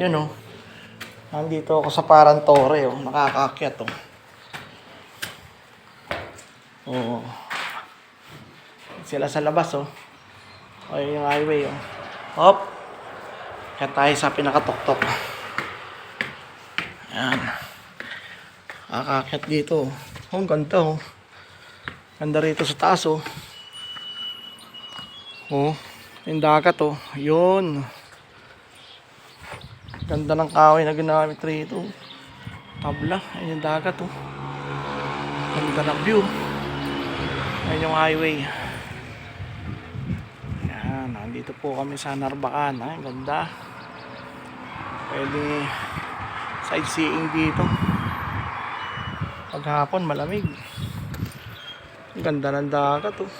Yun oh. Nandito ako sa Parantore oh. Nakakaakyat oh. Oo. Sila sa labas oh. O yun yung highway oh. Hop. Kaya tayo sa pinakatuktok. Ayan. Nakakaakyat dito oh. Oh, ang ganda oh. Ganda rito sa taas oh. Oh, yung dagat oh. Yun. Ganda ng kahoy na ginamit rito. Tabla. Ayun yung dagat oh. Ganda ng view. Ayun yung highway. Yan. Nandito po kami sa Narbacan. Ay, ganda. Pwede sightseeing dito. Paghapon malamig. Ganda ng dagat oh.